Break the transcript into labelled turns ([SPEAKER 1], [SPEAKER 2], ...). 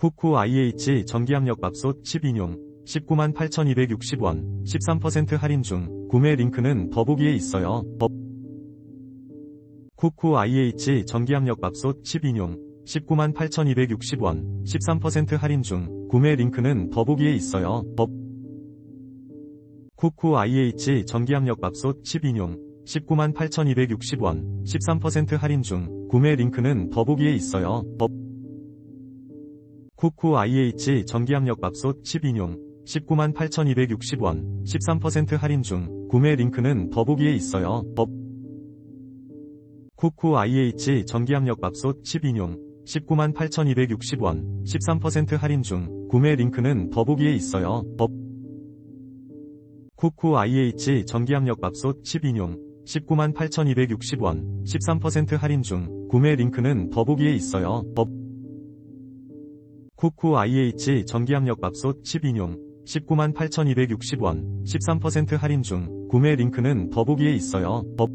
[SPEAKER 1] 쿠쿠 IH 전기압력 밥솥 10인용 19만 8,260원 13% 할인 중 구매 링크는 더보기에 있어요. 더- 쿠쿠 IH 전기압력 밥솥 10인용 19만 8,260원 13% 할인 중 구매 링크는 더보기에 있어요. 더- 쿠쿠 IH 전기압력 밥솥 10인용 19만 8,260원 13% 할인 중 구매 링크는 더보기에 있어요. 더- 쿠쿠 IH 전기압력 밥솥 10인용 19만 8,260원 13% 할인 중 구매 링크는 더보기에 있어요. 더- 쿠쿠 IH 전기압력 밥솥 10인용 19만 8,260원 13% 할인 중 구매 링크는 더보기에 있어요. 더- 쿠쿠 IH 전기압력 밥솥 10인용 19만 8,260원 13% 할인 중 구매 링크는 더보기에 있어요. 더- 쿠쿠 IH 전기압력 밥솥 10인용 19만 8,260원 13% 할인 중 구매 링크는 더보기에 있어요. 더-